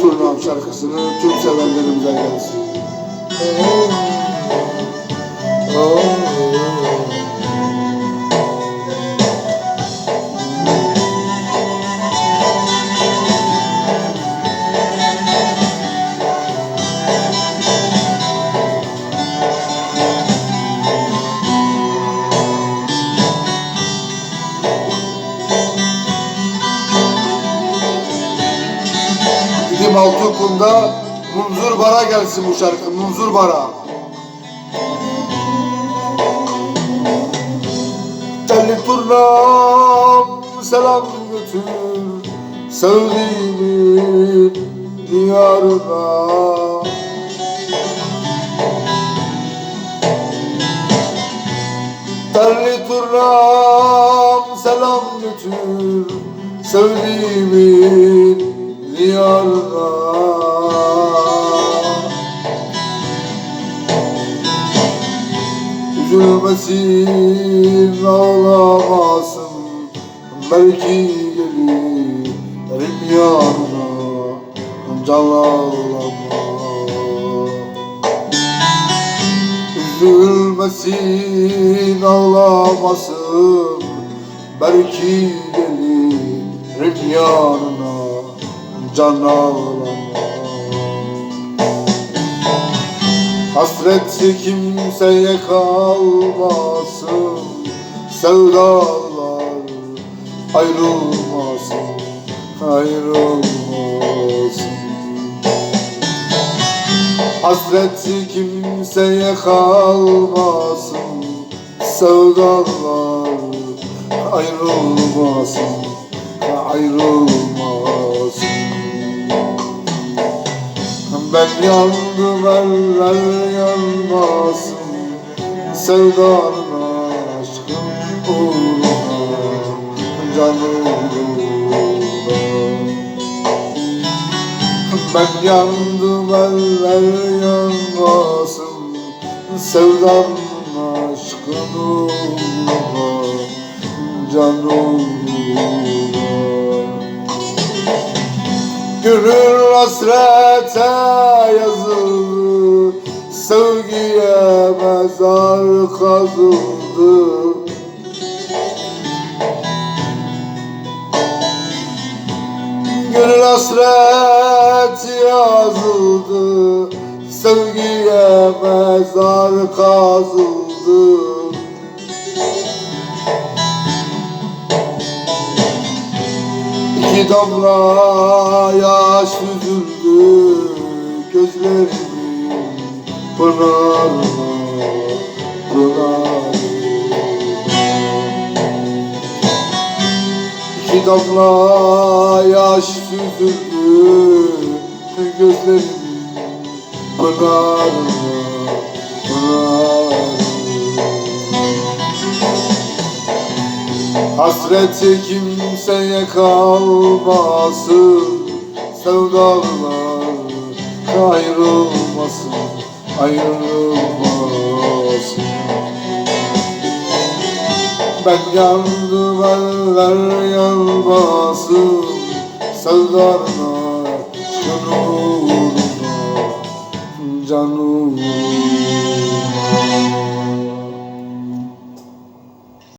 Turnam şarkısını tüm sevenlerimize gelsin. Gidip Altıokul'da Munzur Bara gelsin bu şarkı. Munzur Bara. Telli turnam selam götür Sevdiğimin diyarına Telli turnam selam götür Sevdiğimin diyarına Üzülmesin ağlamasın Belki gelirim yanına Can ağlama Üzülmesin ağlamasın Belki gelirim yanına Can ağlama Hasret kimseye kalmasın Sevdalar ayrılmasın Ayrılmasın. Hasret kimseye kalmasın Sevdalar ayrılmasın Ayrılmasın ben yandım eller yanmasın Sevdanın aşkın uğruna Canım Ben yandım eller yanmasın Sevdanın aşkın uğruna Canım Gönül hasrete yazıldı Sevgiye mezar kazıldı. Gönül hasret yazıldı Sevgiye mezar kazıldı İki damla yaş süzüldü gözlerimin pınarına, pınarına. İki damla yaş süzüldü gözlerimin pınarına, Hasreti kimseye kalmasın Sevdalar ayrılmasın Ayrılmasın. Ben yandım eller yanmasın Sevdarına Can uğruna Can uğruna